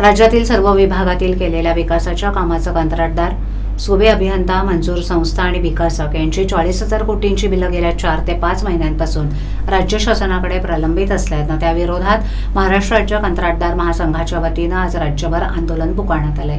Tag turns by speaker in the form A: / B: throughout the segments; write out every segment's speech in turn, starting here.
A: राज्यातील सर्व विभागातील केलेल्या विकासाच्या कामाचा कंत्राटदार सुबे अभियंता मंजूर संस्था आणि विकासक यांची चाळीस हजार कोटींची बिलं गेल्या चार ते पाच महिन्यांपासून राज्य शासनाकडे प्रलंबित असल्यानं त्याविरोधात महाराष्ट्र राज्य कंत्राटदार महासंघाच्या वतीनं आज राज्यभर आंदोलन पुकारण्यात आलंय.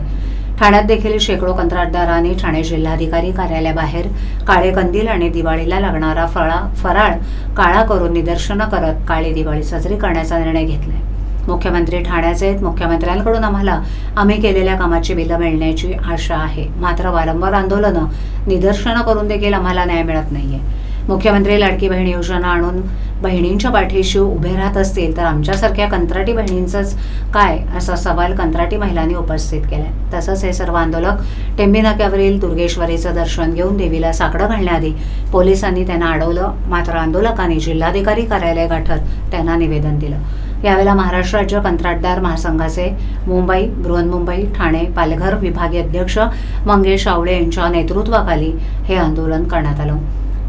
A: ठाण्यात देखील शेकडो कंत्राटदारांनी ठाणे जिल्हाधिकारी कार्यालयाबाहेर काळे कंदील आणि दिवाळीला लागणारा फळा फराळ काळा करून निदर्शनं करत काळी दिवाळी साजरी करण्याचा निर्णय घेतलाय. मुख्यमंत्री ठाण्याचे आहेत. मुख्यमंत्र्यांकडून आम्हाला आम्ही केलेल्या कामाची बिलं मिळण्याची आशा आहे. मात्र वारंवार आंदोलनं निदर्शनं करून देखील आम्हाला न्याय मिळत नाहीये. मुख्यमंत्री लाडकी बहीण योजना आणून बहिणींच्या पाठीशी उभे राहत असतील तर आमच्यासारख्या कंत्राटी बहिणींचंच काय असा सवाल कंत्राटी महिलांनी उपस्थित केलाय. तसंच हे सर्व आंदोलक टेंबी नाक्यावरील दुर्गेश्वरीचं दर्शन घेऊन देवीला साकडं घालण्याआधी पोलिसांनी त्यांना अडवलं. मात्र आंदोलकांनी जिल्हाधिकारी कार्यालय गाठत त्यांना निवेदन दिलं. यावेळेला महाराष्ट्र राज्य कंत्राटदार महासंघाचे मुंबई बृहन्मुंबई ठाणे पालघर विभागीय अध्यक्ष मंगेश आवळे यांच्या नेतृत्वाखाली हे आंदोलन करण्यात आलं.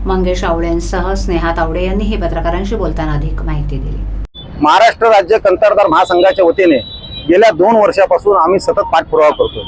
A: मंगेश आवळेंसह स्नेहा तावडे यांनी हे पत्रकारांशी बोलताना अधिक माहिती दिली.
B: महाराष्ट्र राज्य कंत्राटदार महासंघाच्या वतीने गेल्या दोन वर्षापासून आम्ही सतत पाठपुरावा करतो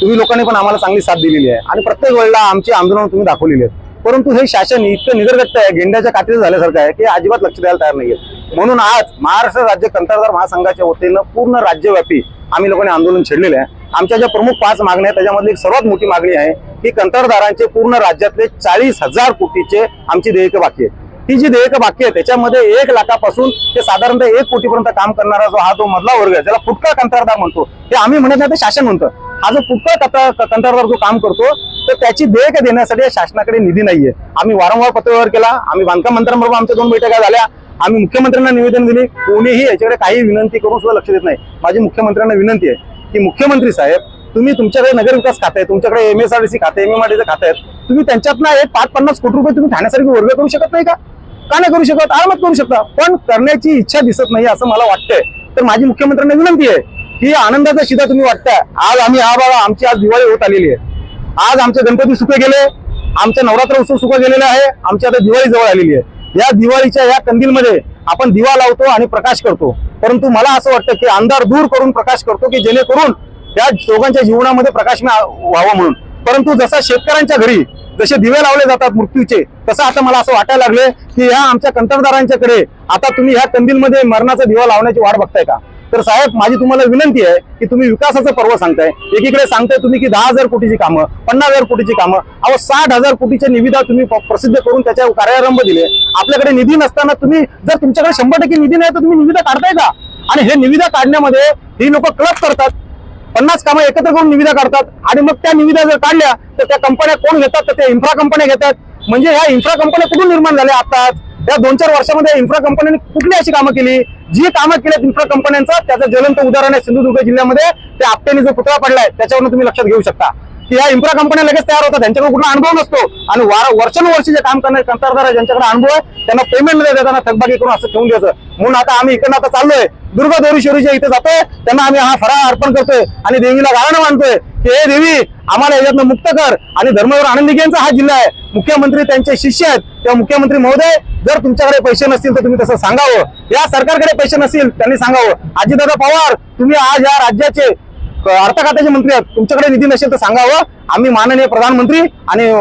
B: तुम्ही लोकांनी पण आम्हाला चांगली साथ दिलेली आहे. आणि प्रत्येक वेळेला आमची आंदोलन तुम्ही दाखवलेली आहेत. परंतु हे शासन इतकं निदर्गट्ट आहे गेंड्याच्या कात्रीचं झाल्यासारखं आहे की अजिबात लक्ष द्यायला तयार नाहीये. म्हणून आज महाराष्ट्र राज्य कंत्राटदार महासंघाच्या वतीनं पूर्ण राज्यव्यापी आम्ही लोकांनी आंदोलन छेडलेलं आहे. आमच्या ज्या प्रमुख पाच मागण्या आहेत त्याच्यामधली एक सर्वात मोठी मागणी आहे की कंत्राटदारांचे पूर्ण राज्यातले चाळीस हजार कोटीचे आमची देयकं बाकी आहेत. ही जी देयकं बाकी आहे त्याच्यामध्ये एक लाखापासून ते साधारणतः एक कोटीपर्यंत काम करणारा जो हा जो मधला वर्ग आहे ज्याला फुटका कंत्राटदार म्हणतो ते आम्ही म्हणत नाही ते शासन म्हणतं. हा जो फुटका कता- कंत्राटदार जो काम करतो तर त्याची देयक देण्यासाठी शासनाकडे निधी नाहीये. आम्ही वारंवार पत्रव्यवहार केला आम्ही बांधकाम मंत्र्यांबरोबर आमच्या दोन बैठका झाल्या आम्ही मुख्यमंत्र्यांना निवेदन दिले. कोणीही याच्याकडे काही विनंती करून सुद्धा लक्ष देत नाही. माझी मुख्यमंत्र्यांना विनंती आहे की मुख्यमंत्री साहेब तुम्ही तुमच्याकडे नगर विकास खाते आहे तुमच्याकडे M S R D C खाते एम एम आर डी खाते आहेत तुम्ही त्यांच्यातनं एक पाच पन्नास कोटी रुपये तुम्ही ठाण्यासारखी वर्ग करू शकत नाही का? का नाही करू शकत? आरामात करू शकता. पण करण्याची इच्छा दिसत नाही असं मला वाटतंय. तर माझी मुख्यमंत्र्यांना विनंती आहे की आनंदाचा शिदा तुम्ही वाटताय. आज आम्ही हा बाबा आमची आज दिवाळी होत आलेली आहे. आज आमचे गणपती सुखे गेले. आमचा नवरात्र उत्सव सुख गेलेला आहे. आमची आता दिवाळी जवळ आलेली आहे. या दिवाळीच्या या कंदीलमध्ये आपण दिवा लावतो आणि प्रकाश करतो. परंतु मला असं वाटतं की अंधार दूर करून प्रकाश करतो की जेणेकरून त्या दोघांच्या जीवनामध्ये प्रकाश व्हावा म्हणून. परंतु जसा शेतकऱ्यांच्या घरी जसे दिवे लावले जातात मृत्यूचे तसं आता मला असं वाटायला लागले की ह्या आमच्या कंत्राटदारांच्याकडे आता तुम्ही ह्या कंदीलमध्ये मरणाचा दिवा लावण्याची वाट बघताय का? तर साहेब माझी तुम्हाला विनंती आहे की तुम्ही विकासाचं पर्व सांगताय. एकीकडे सांगताय तुम्ही की दहा हजार कोटीची कामं पन्नास हजार कोटीची कामं अहो साठ हजार कोटीच्या निविदा तुम्ही प्रसिद्ध करून त्याच्या कार्यारंभ दिले. आपल्याकडे निधी नसताना तुम्ही जर तुमच्याकडे शंभर टक्के निधी नाही तर तुम्ही निविदा काढताय का? आणि हे निविदा काढण्यामध्ये ही लोक क्लब करतात पन्नास कामं एकत्र करून निविदा काढतात आणि मग त्या निविदा जर काढल्या तर त्या कंपन्या कोण घेतात? तर त्या इन्फ्रा कंपन्या घेतात. म्हणजे ह्या इन्फ्रा कंपन्या कुठून निर्माण झाल्या आताच? या दोन चार वर्षामध्ये इन्फ्रा कंपन्यांनी कुठली अशी कामं केली? जी कामं केल्यात इन्फ्रा कंपन्यांचं त्याचं ज्वलंत उदाहरण आहे सिंधुदुर्ग जिल्ह्यामध्ये त्या आपट्याने जो पुतळा पडलाय त्याच्यावरून तुम्ही लक्षात घेऊ शकता. या इम्प्रा कंपन्या लगेच तयार होतात. त्यांच्याकडे कुठला अनुभव नसतो. आणि वार वर्षानुवर्षी जे काम करणारे कंत्राटदार आहे ज्यांच्याकडे अनुभव आहे त्यांना पेमेंटमध्ये देताना थकबाकी करून असं ठेवून द्यायचं. म्हणून आता आम्ही इकडनं आता चाललोय. दुर्गा देवरीश्वरीच्या इथे जातोय त्यांना आम्ही हा फराळ अर्पण करतोय आणि देवीला गाणं मानतोय की हे देवी आम्हाला याच्यातनं मुक्त कर आणि धर्मवर आनंदी यांचा हा जिल्हा आहे. मुख्यमंत्री त्यांचे शिष्य आहेत. तेव्हा मुख्यमंत्री महोदय जर तुमच्याकडे पैसे नसतील तर तुम्ही तसं सांगावं. या सरकारकडे पैसे नसतील त्यांनी सांगावं. अजितदादा पवार तुम्ही आज या राज्याचे अर्थ खात्याचे मंत्री आहेत. तुमच्याकडे निधी नसेल तर सांगावं. आम्ही माननीय प्रधानमंत्री आणि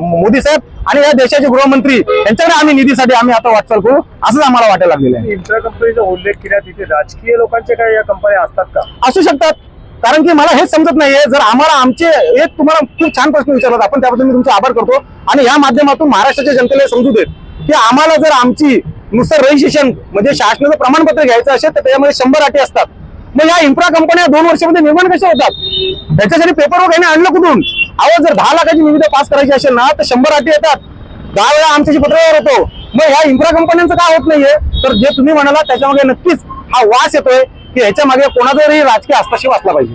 B: मोदी साहेब आणि या देशाचे गृहमंत्री यांच्याकडे आम्ही निधीसाठी आम्ही आता वाटचाल करू असंच आम्हाला वाटायला लागलेलं आहे.
C: इन्फ्रा कंपनीचा उल्लेख केला तिथे राजकीय लोकांच्या काही या कंपन्या असतात का?
B: असू शकतात. कारण की मला हेच समजत नाहीये. जर आम्हाला आमचे एक तुम्हाला खूप छान प्रश्न विचारला आपण त्याबद्दल मी तुमचे आभार करतो. आणि या माध्यमातून महाराष्ट्राच्या जनतेला समजू देत की आम्हाला जर आमची नुसतं रजिस्ट्रेशन म्हणजे शासनाचं प्रमाणपत्र घ्यायचं असेल तर त्याच्यामध्ये शंभर अटी असतात. मग या इन्फ्रा कंपन्या दोन वर्षामध्ये निर्माण कशा होतात? त्याच्यासाठी पेपर वगैरे यांनी आणलं कुठून? अहो जर दहा लाखाची निविदा पास करायची असेल ना तर शंभर अटी येतात. दहा वेळा आमच्याशी पत्रव्यवहार होतो. मग ह्या इन्फ्रा कंपन्यांचं काय होत नाहीये? तर जे तुम्ही म्हणाला त्याच्यामागे नक्कीच हा वास येतोय की ह्याच्या मागे कोणाचाही राजकीय हस्तक्षेप असला पाहिजे.